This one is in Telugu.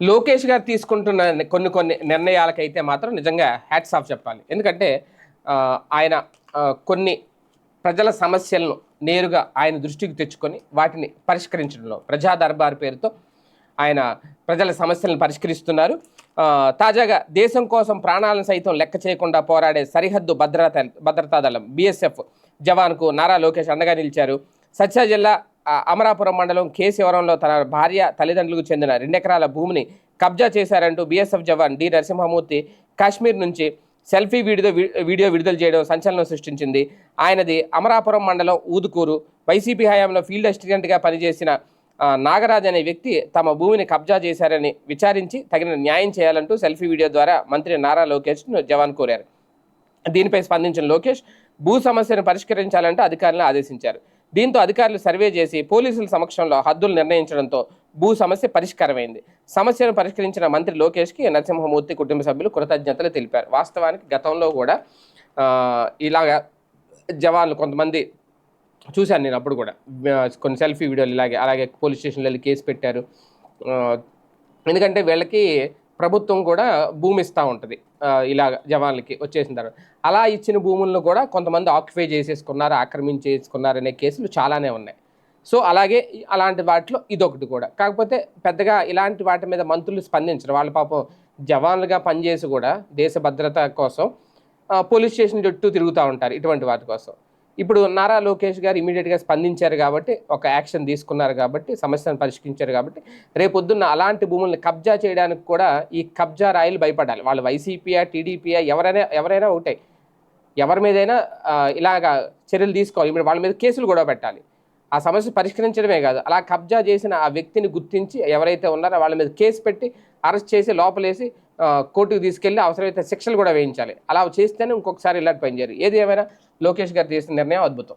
లోకేష్ గారు తీసుకుంటున్న కొన్ని కొన్ని నిర్ణయాలకైతే మాత్రం నిజంగా హ్యాట్స్ ఆఫ్ చెప్పాలి. ఎందుకంటే ఆయన కొన్ని ప్రజల సమస్యలను నేరుగా ఆయన దృష్టికి తెచ్చుకొని వాటిని పరిష్కరించడంలో ప్రజా దర్బార్ పేరుతో ఆయన ప్రజల సమస్యలను పరిష్కరిస్తున్నారు. తాజాగా దేశం కోసం ప్రాణాలను సైతం లెక్క చేయకుండా పోరాడే సరిహద్దు భద్రత భద్రతా దళం బీఎస్ఎఫ్ జవాన్కు నారా లోకేష్ అండగా నిలిచారు. సత్యా జిల్లా అమరాపురం మండలం కేశవరంలో తన భార్య తల్లిదండ్రులకు చెందిన రెండెకరాల భూమిని కబ్జా చేశారంటూ బీఎస్ఎఫ్ జవాన్ డి నరసింహమూర్తి కాశ్మీర్ నుంచి సెల్ఫీ వీడియో వీడియో విడుదల చేయడం సంచలనం సృష్టించింది. ఆయనది అమరాపురం మండలం ఊదుకూరు. వైసీపీ హయాంలో ఫీల్డ్ అసిస్టెంట్గా పనిచేసిన నాగరాజ్ అనే వ్యక్తి తమ భూమిని కబ్జా చేశారని విచారించి తగిన న్యాయం చేయాలంటూ సెల్ఫీ వీడియో ద్వారా మంత్రి నారా లోకేష్ను జవాన్ కోరారు. దీనిపై స్పందించిన లోకేష్ భూ సమస్యను పరిష్కరించాలంటూ అధికారులను ఆదేశించారు. దీంతో అధికారులు సర్వే చేసి పోలీసుల సమక్షంలో హద్దులు నిర్ణయించడంతో భూ సమస్య పరిష్కారమైంది. సమస్యను పరిష్కరించిన మంత్రి లోకేష్కి నరసింహమూర్తి కుటుంబ సభ్యులు కృతజ్ఞతలు తెలిపారు. వాస్తవానికి గతంలో కూడా ఇలాగ ఇలాగా జవాన్లు కొంతమంది చూశాను నేను అప్పుడు కూడా. కొన్ని సెల్ఫీ వీడియోలు ఇలాగే అలాగే పోలీస్ స్టేషన్లో వెళ్ళి కేసు పెట్టారు. ఎందుకంటే వీళ్ళకి ప్రభుత్వం కూడా భూమి ఇస్తూ ఉంటుంది ఇలా ఇలాగ జవాన్లకి వచ్చేసిన తర్వాత. అలా ఇచ్చిన భూములను కూడా కొంతమంది ఆక్యుపై చేసేసుకున్నారు ఆక్రమించేసుకున్నారు అనే కేసులు చాలానే ఉన్నాయి. సో అలాగే అలాంటి వాటిలో ఇదొకటి కూడా. కాకపోతే పెద్దగా ఇలాంటి వాటి మీద మంత్రులు స్పందించరు. వాళ్ళ పాపం జవాన్లుగా పనిచేసి కూడా దేశ భద్రత కోసం పోలీస్ స్టేషన్ చుట్టూ తిరుగుతూ ఉంటారు ఇటువంటి వాటి కోసం. ఇప్పుడు నారా లోకేష్ గారు ఇమీడియట్గా స్పందించారు కాబట్టి ఒక యాక్షన్ తీసుకున్నారు కాబట్టి సమస్యను పరిష్కరించారు కాబట్టి రేపొద్దున్న అలాంటి భూముల్ని కబ్జా చేయడానికి కూడా ఈ కబ్జా రాయలు భయపడాలి. వాళ్ళు వైసీపీయా టీడీపీయా ఎవరైనా ఎవరైనా ఒకటే. ఎవరి మీదైనా ఇలాగా చర్యలు తీసుకోవాలి. ఇప్పుడు వాళ్ళ మీద కేసులు కూడా పెట్టాలి. ఆ సమస్య పరిష్కరించడమే కాదు. అలా కబ్జా చేసిన ఆ వ్యక్తిని గుర్తించి ఎవరైతే ఉన్నారో వాళ్ళ మీద కేసు పెట్టి అరెస్ట్ చేసి లోపలేసి కోర్టుకు తీసుకెళ్ళి అవసరమైతే శిక్షలు కూడా వేయించాలి. అలా చేస్తేనే ఇంకొకసారి ఇలాంటి పని చేయరు ఏది ఏమైనా లోకేష్ గారు చేసిన నిర్ణయం అద్భుతం.